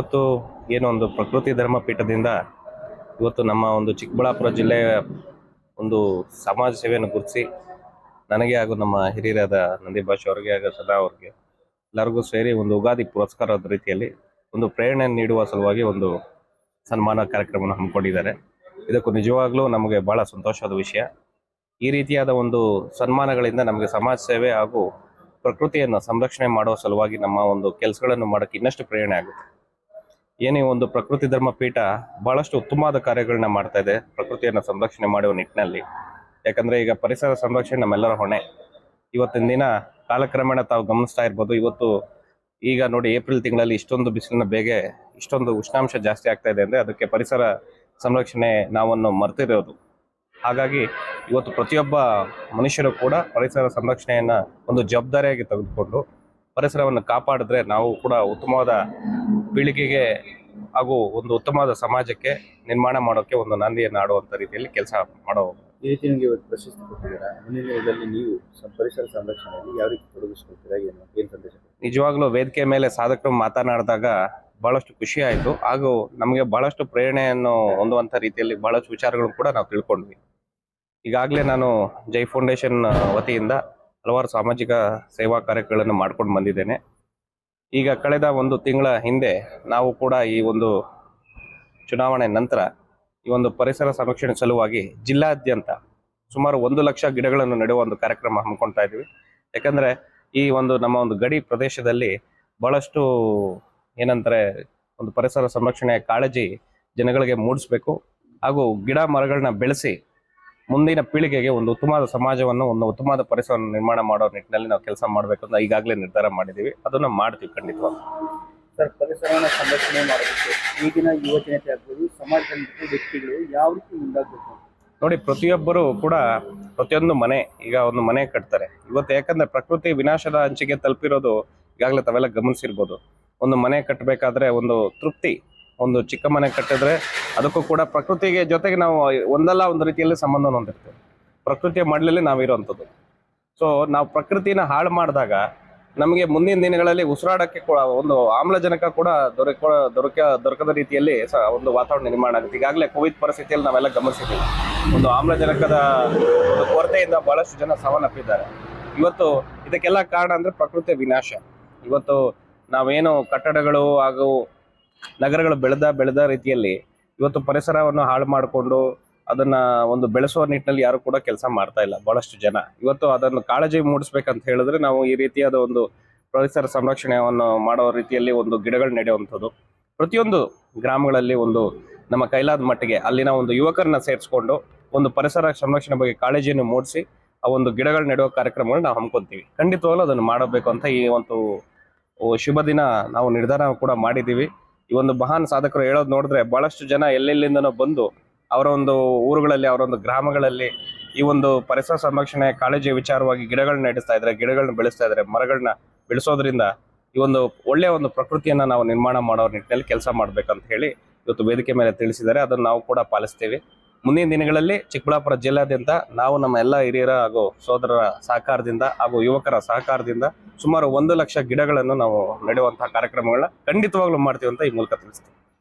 ಇವತ್ತು ಏನೋ ಒಂದು ಪ್ರಕೃತಿ ಧರ್ಮ ಪೀಠದಿಂದ ಇವತ್ತು ನಮ್ಮ ಒಂದು ಚಿಕ್ಕಬಳ್ಳಾಪುರ ಜಿಲ್ಲೆಯ ಒಂದು ಸಮಾಜ ಸೇವೆಯನ್ನು ಗುರುತಿಸಿ ನನಗೆ ಹಾಗೂ ನಮ್ಮ ಹಿರಿಯರಾದ ನಂದಿ ಭಾಷೆ ಅವರಿಗೆ ಹಾಗೂ ಸದಾ ಅವ್ರಿಗೆ ಎಲ್ಲರಿಗೂ ಸೇರಿ ಒಂದು ಉಗಾದಿ ಪುರಸ್ಕಾರದ ರೀತಿಯಲ್ಲಿ ಒಂದು ಪ್ರೇರಣೆ ನೀಡುವ ಸಲುವಾಗಿ ಒಂದು ಸನ್ಮಾನ ಕಾರ್ಯಕ್ರಮವನ್ನು ಹಮ್ಮಿಕೊಂಡಿದ್ದಾರೆ. ಇದಕ್ಕೂ ನಿಜವಾಗ್ಲೂ ನಮಗೆ ಬಹಳ ಸಂತೋಷದ ವಿಷಯ. ಈ ರೀತಿಯಾದ ಒಂದು ಸನ್ಮಾನಗಳಿಂದ ನಮಗೆ ಸಮಾಜ ಸೇವೆ ಹಾಗೂ ಪ್ರಕೃತಿಯನ್ನು ಸಂರಕ್ಷಣೆ ಮಾಡುವ ಸಲುವಾಗಿ ನಮ್ಮ ಒಂದು ಕೆಲಸಗಳನ್ನು ಮಾಡೋಕ್ಕೆ ಇನ್ನಷ್ಟು ಪ್ರೇರಣೆ ಆಗುತ್ತೆ. ಏನೇ ಒಂದು ಪ್ರಕೃತಿ ಧರ್ಮ ಪೀಠ ಬಹಳಷ್ಟು ಉತ್ತಮವಾದ ಕಾರ್ಯಗಳನ್ನ ಮಾಡ್ತಾ ಇದೆ. ಪ್ರಕೃತಿಯನ್ನು ಸಂರಕ್ಷಣೆ ಮಾಡುವ ನಿಟ್ಟಿನಲ್ಲಿ. ಯಾಕಂದ್ರೆ ಈಗ ಪರಿಸರ ಸಂರಕ್ಷಣೆ ನಮ್ಮೆಲ್ಲರ ಹೊಣೆ. ಇವತ್ತಿನ ದಿನ ಕಾಲಕ್ರಮೇಣ ತಾವು ಗಮನಿಸ್ತಾ ಇರ್ಬೋದು, ಇವತ್ತು ಈಗ ನೋಡಿ ಏಪ್ರಿಲ್ ತಿಂಗಳಲ್ಲಿ ಇಷ್ಟೊಂದು ಬಿಸಿಲಿನ ಬೇಗೆ ಇಷ್ಟೊಂದು ಉಷ್ಣಾಂಶ ಜಾಸ್ತಿ ಆಗ್ತಾ ಇದೆ ಅಂದ್ರೆ ಅದಕ್ಕೆ ಪರಿಸರ ಸಂರಕ್ಷಣೆ ನಾವನ್ನು ಮರ್ತಿರೋದು. ಹಾಗಾಗಿ ಇವತ್ತು ಪ್ರತಿಯೊಬ್ಬ ಮನುಷ್ಯರು ಕೂಡ ಪರಿಸರ ಸಂರಕ್ಷಣೆಯನ್ನ ಒಂದು ಜವಾಬ್ದಾರಿಯಾಗಿ ತೆಗೆದುಕೊಂಡು ಪರಿಸರವನ್ನು ಕಾಪಾಡಿದ್ರೆ ನಾವು ಕೂಡ ಉತ್ತಮವಾದ ಪೀಳಿಗೆಗೆ ಹಾಗೂ ಒಂದು ಉತ್ತಮವಾದ ಸಮಾಜಕ್ಕೆ ನಿರ್ಮಾಣ ಮಾಡೋಕೆ ಒಂದು ನಾಂದಿಯನ್ನು ಆಡುವಂತ ರೀತಿಯಲ್ಲಿ ಕೆಲಸ ಮಾಡೋ ಈ ರೀತಿ ನಿಮಗೆ ಇವತ್ತು ಪ್ರಶಸ್ತಿ ಕೊಟ್ಟಿದ್ದೀರಾ? ಮುಂದಿನ ದಿನದಲ್ಲಿ ನೀವು ಪರಿಸರ ಸಂರಕ್ಷಣೆಯಲ್ಲಿ ಯಾವ ರೀತಿ ತೊಡಗಿಸ್ಕೊಳ್ತೀರಾ? ಏನು ಏನು ಸಂದೇಶ? ನಿಜವಾಗ್ಲೂ ವೇದಿಕೆ ಮೇಲೆ ಸಾಧಕರು ಮಾತನಾಡಿದಾಗ ಬಹಳಷ್ಟು ಖುಷಿ ಆಯಿತು. ಹಾಗೂ ನಮಗೆ ಬಹಳಷ್ಟು ಪ್ರೇರಣೆಯನ್ನು ಹೊಂದುವಂಥ ರೀತಿಯಲ್ಲಿ ಬಹಳಷ್ಟು ವಿಚಾರಗಳನ್ನು ಕೂಡ ನಾವು ತಿಳ್ಕೊಂಡ್ವಿ. ಈಗಾಗಲೇ ನಾನು ಜೈ ಫೌಂಡೇಶನ್ ವತಿಯಿಂದ ಹಲವಾರು ಸಾಮಾಜಿಕ ಸೇವಾ ಕಾರ್ಯಗಳನ್ನು ಮಾಡ್ಕೊಂಡು ಬಂದಿದ್ದೇನೆ. ಈಗ ಕಳೆದ ಒಂದು ತಿಂಗಳ ಹಿಂದೆ ನಾವು ಕೂಡ ಈ ಒಂದು ಚುನಾವಣೆ ನಂತರ ಈ ಒಂದು ಪರಿಸರ ಸಂರಕ್ಷಣೆ ಸಲುವಾಗಿ ಜಿಲ್ಲಾದ್ಯಂತ ಸುಮಾರು ಒಂದು ಲಕ್ಷ ಗಿಡಗಳನ್ನು ನೆಡುವ ಒಂದು ಕಾರ್ಯಕ್ರಮ ಹಮ್ಮಿಕೊಳ್ತಾ ಇದ್ದೀವಿ ಯಾಕಂದರೆ ಈ ಒಂದು ನಮ್ಮ ಒಂದು ಗಡಿ ಪ್ರದೇಶದಲ್ಲಿ ಬಹಳಷ್ಟು ಏನಂತಾರೆ ಒಂದು ಪರಿಸರ ಸಂರಕ್ಷಣೆಯ ಕಾಳಜಿ ಜನಗಳಿಗೆ ಮೂಡಿಸ್ಬೇಕು ಹಾಗೂ ಗಿಡ ಮರಗಳನ್ನ ಬೆಳೆಸಿ ಮುಂದಿನ ಪೀಳಿಗೆಗೆ ಒಂದು ಉತ್ತಮವಾದ ಸಮಾಜವನ್ನು ಒಂದು ಉತ್ತಮವಾದ ಪರಿಸರವನ್ನು ನಿರ್ಮಾಣ ಮಾಡೋ ನಿಟ್ಟಿನಲ್ಲಿ ನಾವು ಕೆಲಸ ಮಾಡಬೇಕು ಅಂತ ಈಗಾಗಲೇ ನಿರ್ಧಾರ ಮಾಡಿದ್ದೀವಿ. ಅದನ್ನ ಮಾಡ್ತೀವಿ ಖಂಡಿತ ಸರ್ ಪರಿಸರವನ್ನು ಸಂರಕ್ಷಣೆ ಮಾಡಬೇಕು. ಈಗಿನ ಆಗ್ಬೋದು ಸಮಾಜದ ವ್ಯಕ್ತಿಗಳು ಯಾವ ರೀತಿ ಮುಂದಾಗಬೇಕು? ನೋಡಿ ಪ್ರತಿಯೊಬ್ಬರು ಕೂಡ ಪ್ರತಿಯೊಂದು ಮನೆ ಈಗ ಒಂದು ಮನೆ ಕಟ್ತಾರೆ. ಇವತ್ತು ಯಾಕಂದ್ರೆ ಪ್ರಕೃತಿ ವಿನಾಶದ ಅಂಚಿಗೆ ತಲುಪಿರೋದು ಈಗಾಗಲೇ ತಾವೆಲ್ಲ ಗಮನಿಸಿರ್ಬೋದು. ಒಂದು ಮನೆ ಕಟ್ಟಬೇಕಾದ್ರೆ ಒಂದು ತೃಪ್ತಿ ಒಂದು ಚಿಕ್ಕ ಮನೆ ಕಟ್ಟಿದ್ರೆ ಅದಕ್ಕೂ ಕೂಡ ಪ್ರಕೃತಿಗೆ ಜೊತೆಗೆ ನಾವು ಒಂದಲ್ಲ ಒಂದು ರೀತಿಯಲ್ಲಿ ಸಂಬಂಧ ಹೊಂದಿರ್ತೇವೆ. ಪ್ರಕೃತಿಯ ಮಡಲಲ್ಲಿ ನಾವಿರುವಂಥದ್ದು ಸೊ ನಾವು ಪ್ರಕೃತಿನ ಹಾಳು ಮಾಡಿದಾಗ ನಮಗೆ ಮುಂದಿನ ದಿನಗಳಲ್ಲಿ ಉಸಿರಾಡಕ್ಕೆ ಕೂಡ ಒಂದು ಆಮ್ಲಜನಕ ಕೂಡ ದೊರಕ ದೊರಕ, ದೊರಕದ ರೀತಿಯಲ್ಲಿ ಸ- ಒಂದು ವಾತಾವರಣ ನಿರ್ಮಾಣ ಆಗುತ್ತೆ. ಈಗಾಗಲೇ ಕೋವಿಡ್ ಪರಿಸ್ಥಿತಿಯಲ್ಲಿ ನಾವೆಲ್ಲ ಗಮನಿಸಿದ್ದೀವಿ. ಒಂದು ಆಮ್ಲಜನಕದ ಒಂದು ಕೊರತೆಯಿಂದ ಬಹಳಷ್ಟು ಜನ ಸಾವನ್ನಪ್ಪಿದ್ದಾರೆ. ಇವತ್ತು ಇದಕ್ಕೆಲ್ಲ ಕಾರಣ ಅಂದರೆ ಪ್ರಕೃತಿಯ ವಿನಾಶ. ಇವತ್ತು ನಾವೇನು ಕಟ್ಟಡಗಳು ಹಾಗೂ ನಗರಗಳು ಬೆಳೆದ ಬೆಳೆದ ರೀತಿಯಲ್ಲಿ ಇವತ್ತು ಪರಿಸರವನ್ನು ಹಾಳು ಮಾಡಿಕೊಂಡು ಅದನ್ನ ಒಂದು ಬೆಳೆಸುವ ನಿಟ್ಟಿನಲ್ಲಿ ಯಾರು ಕೂಡ ಕೆಲಸ ಮಾಡ್ತಾ ಇಲ್ಲ, ಬಹಳಷ್ಟು ಜನ. ಇವತ್ತು ಅದನ್ನು ಕಾಳಜಿ ಮೂಡಿಸ್ಬೇಕಂತ ಹೇಳಿದ್ರೆ ನಾವು ಈ ರೀತಿಯಾದ ಒಂದು ಪರಿಸರ ಸಂರಕ್ಷಣೆಯನ್ನು ಮಾಡೋ ರೀತಿಯಲ್ಲಿ ಒಂದು ಗಿಡಗಳು ನಡೆಯುವಂಥದ್ದು. ಪ್ರತಿಯೊಂದು ಗ್ರಾಮಗಳಲ್ಲಿ ಒಂದು ನಮ್ಮ ಕೈಲಾದ ಮಟ್ಟಿಗೆ ಅಲ್ಲಿನ ಒಂದು ಯುವಕರನ್ನ ಸೇರಿಸ್ಕೊಂಡು ಒಂದು ಪರಿಸರ ಸಂರಕ್ಷಣೆ ಬಗ್ಗೆ ಕಾಳಜಿಯನ್ನು ಮೂಡಿಸಿ ಆ ಒಂದು ಗಿಡಗಳು ನೆಡುವ ಕಾರ್ಯಕ್ರಮಗಳನ್ನ ನಾವು ಹಮ್ಮಿಕೊಂತೀವಿ. ಖಂಡಿತವಾಗ್ಲೂ ಅದನ್ನು ಮಾಡಬೇಕು ಅಂತ ಈ ಒಂದು ಶುಭ ದಿನ ನಾವು ನಿರ್ಧಾರ ಕೂಡ ಮಾಡಿದ್ದೀವಿ. ಈ ಒಂದು ಮಹಾನ್ ಸಾಧಕರು ಹೇಳೋದು ನೋಡಿದ್ರೆ ಬಹಳಷ್ಟು ಜನ ಎಲ್ಲೆಲ್ಲಿಂದನೋ ಬಂದು ಅವರ ಒಂದು ಊರುಗಳಲ್ಲಿ, ಅವರ ಒಂದು ಗ್ರಾಮಗಳಲ್ಲಿ ಈ ಒಂದು ಪರಿಸರ ಸಂರಕ್ಷಣೆ ಕಾಳಜಿ ವಿಚಾರವಾಗಿ ಗಿಡಗಳನ್ನ ನೆಡೆಸ್ತಾ ಇದ್ದಾರೆ ಗಿಡಗಳನ್ನ ಬೆಳೆಸ್ತಾ ಇದ್ದಾರೆ ಮರಗಳನ್ನ ಬೆಳೆಸೋದ್ರಿಂದ ಈ ಒಂದು ಒಳ್ಳೆಯ ಒಂದು ಪ್ರಕೃತಿಯನ್ನ ನಾವು ನಿರ್ಮಾಣ ಮಾಡೋ ನಿಟ್ಟಿನಲ್ಲಿ ಕೆಲಸ ಮಾಡ್ಬೇಕಂತ ಹೇಳಿ ಇವತ್ತು ವೇದಿಕೆ ಮೇಲೆ ತಿಳಿಸಿದ್ದಾರೆ. ಅದನ್ನು ನಾವು ಕೂಡ ಪಾಲಿಸ್ತೀವಿ. ಮುಂದಿನ ದಿನಗಳಲ್ಲಿ ಚಿಕ್ಕಬಳ್ಳಾಪುರ ಜಿಲ್ಲಾದ್ಯಂತ ನಾವು ನಮ್ಮ ಎಲ್ಲ ಹಿರಿಯರ ಹಾಗೂ ಸೋದರರ ಸಹಕಾರದಿಂದ ಹಾಗೂ ಯುವಕರ ಸಹಕಾರದಿಂದ ಸುಮಾರು ಒಂದು ಲಕ್ಷ ಗಿಡಗಳನ್ನು ನಾವು ನೆಡುವಂತಹ ಕಾರ್ಯಕ್ರಮಗಳನ್ನ ಖಂಡಿತವಾಗ್ಲೂ ಮಾಡ್ತೀವಿ ಅಂತ ಈ ಮೂಲಕ ತಿಳಿಸ್ತೀವಿ